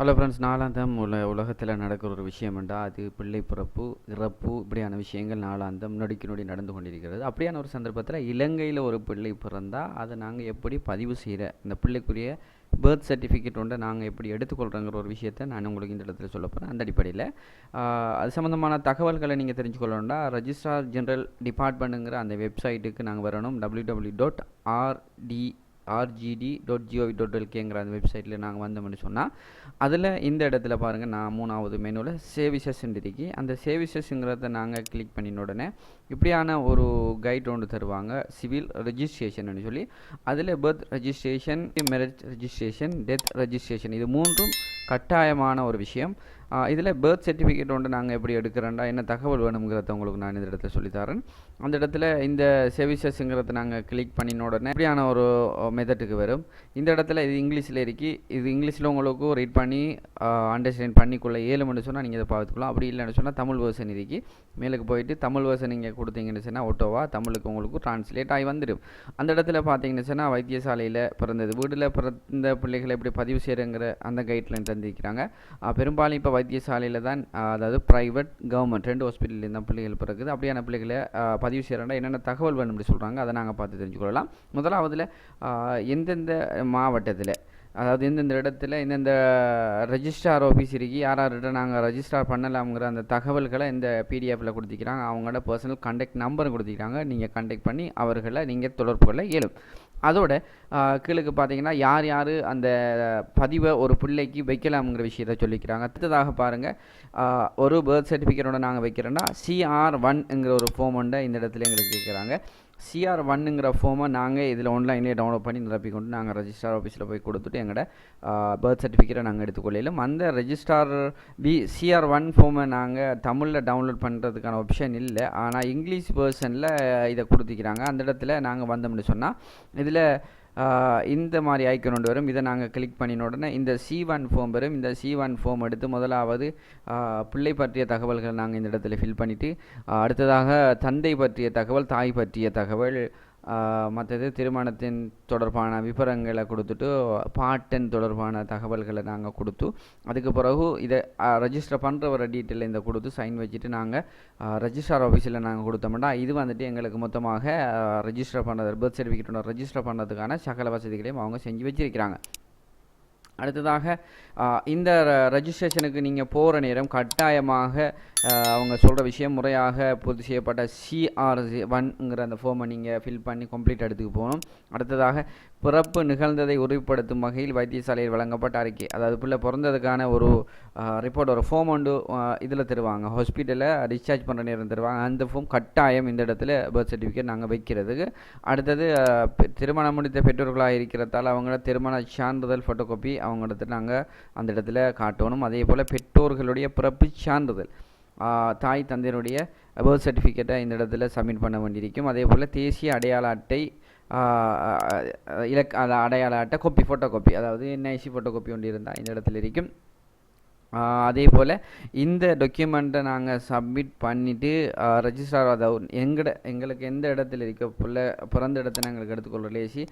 Hello friends நாலாந்தம் உல உலகத்தில் நடக்கிற ஒரு விஷயம் என்றால் அது பிள்ளை பிறப்பு இறப்பு இப்படியான விஷயங்கள் நாலாந்தம் நொடிக்கு நொடி நடந்து கொண்டிருக்கிறது. அப்படியான ஒரு சந்தர்ப்பத்தில் இலங்கையில் ஒரு பிள்ளை பிறந்தால் அதை நாங்கள் எப்படி பதிவு செய்கிற இந்த பிள்ளைக்குரிய பர்த் சர்டிஃபிகேட் ஒன்றை நாங்கள் எப்படி எடுத்துக்கொள்கிறோங்கிற ஒரு விஷயத்தை நான் உங்களுக்கு இந்த இடத்துல சொல்ல போகிறேன் அந்த அடிப்படையில் அது சம்மந்தமான தகவல்களை நீங்கள் தெரிஞ்சுக்கொள்ளணும்னா ரெஜிஸ்ட்ரார் ஜென்ரல் டிபார்ட்மெண்ட்டுங்கிற அந்த வெப்சைட்டுக்கு நாங்கள் வரணும். W W dot RD RGD dot GOV dot எல்கேங்கிற அந்த வெப்சைட்டில் நாங்கள் வந்தோம்னு சொன்னால் அதில் இந்த இடத்துல பாருங்கள் நான் மூணாவது மெனுவில் சேவிசஸ் இருக்கு அந்த சேவிசஸ்ங்கிறத நாங்கள் கிளிக் பண்ணின உடனே இப்படியான ஒரு கைட் ஒன்று தருவாங்க சிவில் ரெஜிஸ்ட்ரேஷன் சொல்லி. அதில் birth registration marriage registration death registration இது மூன்றும் கட்டாயமான ஒரு விஷயம். இதில் பர்த் சர்டிஃபிகேட் ஒன்று நாங்கள் எப்படி எடுக்கிறோண்டா என்ன தகவல் வேணுங்கிறத உங்களுக்கு நான் இந்த இடத்துல சொல்லித்தரேன். அந்த இடத்துல இந்த சர்வீசஸ்ங்கிறத நாங்கள் கிளிக் பண்ணின உடனே இப்படியான ஒரு மெத்தட்டுக்கு வரும். இந்த இடத்துல இது இங்கிலீஷில் இருக்கி. இது இங்கிலீஷில் உங்களுக்கு ரீட் பண்ணி அண்டர்ஸ்டாண்ட் பண்ணிக்கொள்ள மணி சொன்னால் நீங்கள் இதை பார்த்துக்கலாம். அப்படி இல்லைன்னு சொன்னால் தமிழ் வேர்ஷன் இருக்கி. மேலுக்கு போயிட்டு தமிழ் வேர்ஷன் நீங்கள் கொடுத்தீங்கன்னு சொன்னால் ஓட்டோவா தமிழுக்கு உங்களுக்கு டிரான்ஸ்லேட் ஆகி வந்துடும். அந்த இடத்துல பார்த்தீங்கன்னு சொன்னால் வைத்தியசாலையில் பிறந்தது வீட்டில் பிறந்த பிள்ளைகளை எப்படி பதிவு செய்கிறங்கிற அந்த கைட்லைன் தந்திருக்கிறாங்க. பெரும்பாலும் இப்போ வைத்தியசாலையில் தான் அதாவது ப்ரைவேட் கவர்மெண்ட் ரெண்டு ஹாஸ்பிட்டலில் தான் பிள்ளைகள் பிறகுது அப்படியான பிள்ளைகளை பதிவு செய்கிறேன்டா என்னென்ன தகவல் வேணும்னு சொல்கிறாங்க அதை நாங்கள் பார்த்து தெரிஞ்சுக்கொள்ளலாம். முதலாவதில் எந்தெந்த மாவட்டத்தில் அதாவது இந்தந்த இடத்துல இந்தந்த ரெஜிஸ்ட்ரார் ஆஃபீஸ் இருக்கு யார் யார்கிட்ட நாங்கள் ரெஜிஸ்டார் பண்ணலாம்ங்கிற அந்த தகவல்களை இந்த பிடிஎஃப்பில் கொடுத்துக்கிறாங்க அவங்களோட பர்சனல் கான்டாக்ட் நம்பரும் கொடுத்துக்கிறாங்க நீங்கள் கான்டாக்ட் பண்ணி அவர்களை நீங்கள் தொடர்பு கொள்ள இயலும். அதோட கீழுக்கு பார்த்தீங்கன்னா யார் யார் அந்த பதிவை ஒரு பிள்ளைக்கு வைக்கலாம்ங்கிற விஷயத்த சொல்லிக்கிறாங்க. அடுத்ததாக பாருங்கள் ஒரு பர்த் சர்டிஃபிகேட்டோட நாங்கள் வைக்கிறோன்னா சிஆர் ஒன்ங்கிற ஒரு ஃபார்ம் ஒன்றை இந்த இடத்துல எங்களுக்கு கேட்குறாங்க சிஆர் ஒன்னுங்கிற ஃபார்மை நாங்கள் இதில் ஆன்லைன்லேயே டவுன்லோட் பண்ணி நிரப்பி கொண்டு நாங்கள் ரெஜிஸ்டார் ஆஃபீஸில் போய் கொடுத்துட்டு எங்களோட பர்த் சர்டிஃபிகேட்டை நாங்கள் எடுத்துக்கொள்ளையிலும். அந்த ரெஜிஸ்டார் பி சிஆர் ஒன் ஃபார்மை நாங்கள் தமிழில் டவுன்லோட் பண்ணுறதுக்கான ஆப்ஷன் இல்லை. ஆனால் இங்கிலீஷ் வேர்ஷனில் இதை கொடுத்துக்கிறாங்க. அந்த இடத்துல நாங்கள் வந்தோம்னு சொன்னால் இதில் இந்த மாதிரி ஐக்கன் ஒன்று வரும். இதை நாங்கள் கிளிக் பண்ணின உடனே இந்த சி ஒன் ஃபார்ம் வரும். இந்த சி ஒன் ஃபார்ம் எடுத்து முதலாவது பிள்ளை பற்றிய தகவல்கள் நாங்கள் இந்த இடத்துல ஃபில் பண்ணிவிட்டு அடுத்ததாக தந்தை பற்றிய தகவல் தாய் பற்றிய தகவல் மற்றது திருமணத்தின் தொடர்பான விவரங்களை கொடுத்துட்டு பாட்டன் தொடர்பான தகவல்களை நாங்கள் கொடுத்து அதுக்கு பிறகு இதை ரெஜிஸ்டர் பண்ணுறவர டீட்டெயில் இந்த கொடுத்து சைன் வச்சுட்டு நாங்கள் ரெஜிஸ்டர் ஆஃபீஸில் நாங்கள் கொடுத்தோம்னா இது வந்துட்டு எங்களுக்கு மொத்தமாக ரெஜிஸ்டர் பண்ணுறது பர்த் சர்டிஃபிகேட்டோட ரெஜிஸ்டர் பண்ணுறதுக்கான சகல வசதிகளையும் அவங்க செஞ்சு வச்சிருக்கிறாங்க. அடுத்ததாக இந்த ரெஜிஸ்ட்ரேஷனுக்கு நீங்கள் போகிற நேரம் கட்டாயமாக அவங்க சொல்கிற விஷயம் முறையாக பூர்த்தி செய்யப்பட்ட சிஆர்சி ஒன்ங்கிற அந்த ஃபார்மை நீங்கள் ஃபில் பண்ணி கம்ப்ளீட் எடுத்துக்கு போகணும். அடுத்ததாக பிறப்பு நிகழ்ந்ததை உறுதிப்படுத்தும் வகையில் வைத்தியசாலையில் வழங்கப்பட்ட அறிக்கை. அதாவது பிள்ளை பிறந்ததுக்கான ஒரு ரிப்போர்ட் ஒரு ஃபார்ம் ஒன்று இதில் தருவாங்க. ஹாஸ்பிட்டலில் டிஸ்சார்ஜ் பண்ணுற நேரம் தருவாங்க. அந்த ஃபார்ம் கட்டாயம் இந்த இடத்துல பர்த் சர்டிஃபிகேட் நாங்கள் வைக்கிறதுக்கு. அடுத்தது திருமணம் முடித்த பெற்றோர்களாக இருக்கிறதால அவங்களோட திருமண சான்றிதழ் ஃபோட்டோ காப்பி அவங்க இடத்துல நாங்கள் அந்த இடத்துல காட்டணும். அதே போல் பெற்றோர்களுடைய பிறப்பு சான்றிதழ். தாய் தந்தையினுடைய பர்த் சர்டிஃபிகேட்டை இந்த இடத்துல சப்மிட் பண்ண வேண்டியிருக்கும். அதே போல் தேசிய அடையாள அட்டை இலக் அடையாள அட்டை காப்பி ஃபோட்டோ காப்பி அதாவது என்ஐசி ஃபோட்டோ காப்பி ஒன்று இருந்தால் இந்த இடத்துல இருக்கும். அதே போல் இந்த டொக்குமெண்ட்டை நாங்கள் சப்மிட் பண்ணிவிட்டு ரெஜிஸ்டர் அதாவது எங்கட எங்களுக்கு எந்த இடத்துல இருக்க பிள்ளை பிறந்த இடத்த எங்களுக்கு எடுத்துக்கொள்ள லேசி.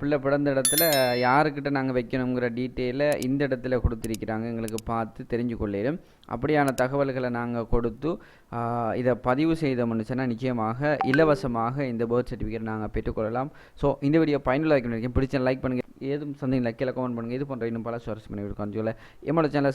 பிள்ளை பிறந்த இடத்துல யாருக்கிட்ட நாங்கள் வைக்கணுங்கிற டீட்டெயிலை இந்த இடத்துல கொடுத்துருக்கிறாங்க எங்களுக்கு பார்த்து தெரிஞ்சு கொள்ளையிலும் அப்படியான தகவல்களை நாங்கள் கொடுத்து இதை பதிவு செய்தோம்னு சொன்னால் நிச்சயமாக இலவசமாக இந்த பர்த் சர்டிஃபிகேட் நாங்கள் பெற்றுக்கொள்ளலாம். ஸோ இந்த வீடியோ பயனுள்ள வைக்கணும் பிடிச்ச லைக் பண்ணுங்கள் ஏதும் சந்தேகம் கீழே கமெண்ட் பண்ணுங்கள் இது போன்ற இன்னும் பல சுவாரஸ்யமான வீடியோ சொல்ல. என்னோட சேனலை